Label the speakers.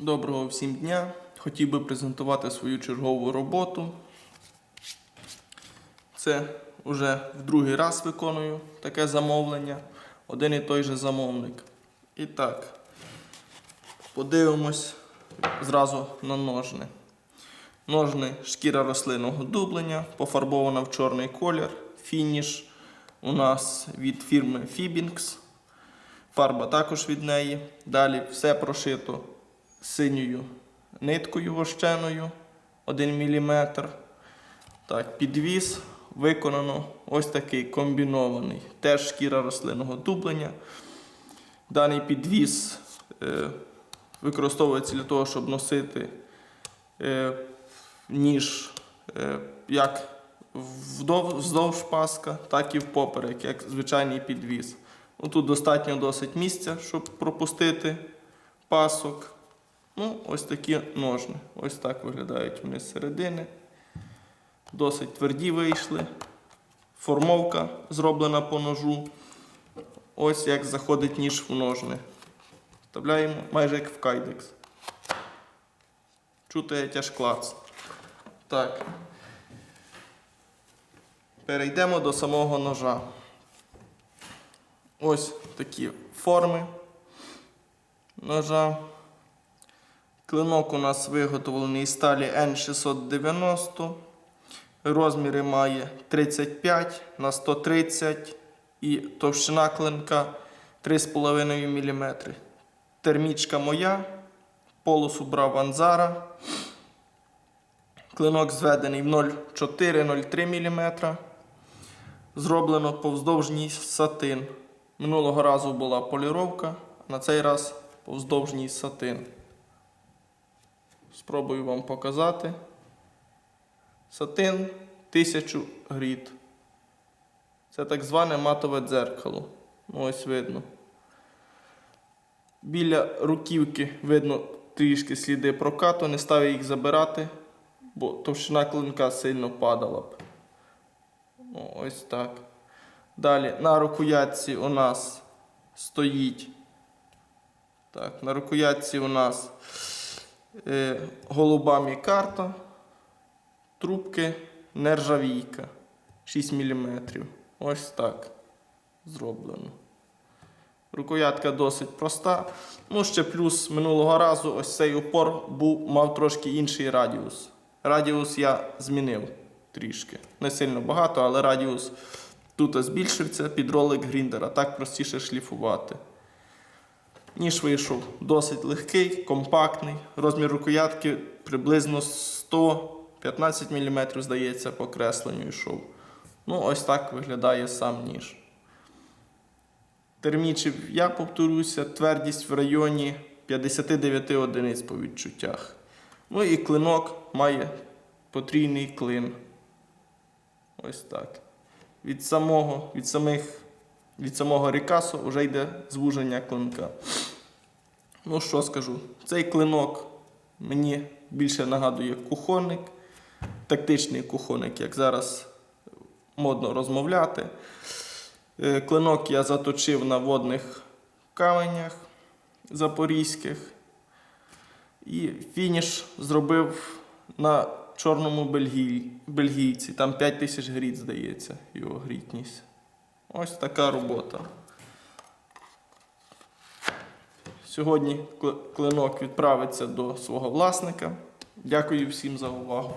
Speaker 1: Доброго всім дня. Хотів би презентувати свою чергову роботу. Це вже в другий раз виконую таке замовлення. Один і той же замовник. І так, подивимось зразу на ножни. Ножни шкіра рослинного дублення, пофарбована в чорний колір. Фініш у нас від фірми Fibinks. Фарба також від неї. Далі все прошито синьою ниткою вощеною 1 мм. Так, підвіз виконано ось такий комбінований. Теж шкіра рослинного дублення. Даний підвіз е, використовується для того, щоб носити е, ніж е, як вздовж паска, так і впоперек, як звичайний підвіз. Тут достатньо досить місця, щоб пропустити пасок. Ну, ось такі ножни. Ось так виглядають вони з середини. Досить тверді вийшли. Формовка зроблена по ножу. Ось як заходить ніж в ножни. Вставляємо майже як в кайдекс. Чути тяж клац. Так. Перейдемо до самого ножа. Ось такі форми ножа. Клинок у нас виготовлений із сталі N690. Розміри має 35 на 130 і товщина клинка 3,5 мм. Термічка моя. Полосу брав Анзара. Клинок зведений в 0,4-0,3 мм. Зроблено повздовжній сатин. Минулого разу була поліровка, на цей раз повздовжній сатин. Спробую вам показати. Сатин 1000 гріт. Це так зване матове дзеркало. Ну, ось видно. Біля руківки видно трішки сліди прокату, не ставлю їх забирати, бо товщина клинка сильно падала б. Ну, ось так. Далі на рукоятці у нас стоїть. Так, на рукоятці у нас голуба мікарта, трубки нержавійка 6 мм. Ось так зроблено. Рукоятка досить проста. Ну, ще плюс минулого разу ось цей упор був, мав трошки інший радіус. Радіус я змінив трішки. Не сильно багато, але радіус тут збільшився під ролик гріндера. Так простіше шліфувати. Ніж вийшов досить легкий, компактний. Розмір рукоятки приблизно 115 мм, здається, по кресленню йшов. Ну, ось так виглядає сам ніж. Термічив, я повторюся, твердість в районі 59 одиниць по відчуттях. Ну і клинок має потрійний клин. Ось так. Від самого, від самих, від самого рікасу вже йде звуження клинка. Ну що скажу, цей клинок мені більше нагадує кухонник, тактичний кухонник, як зараз модно розмовляти. Е, Клинок я заточив на водних каменях запорізьких. І фініш зробив на чорному бельгій, бельгійці. Там 5 тисяч гріт, здається, його грітність. Ось така робота. Сьогодні клинок відправиться до свого власника. Дякую всім за увагу.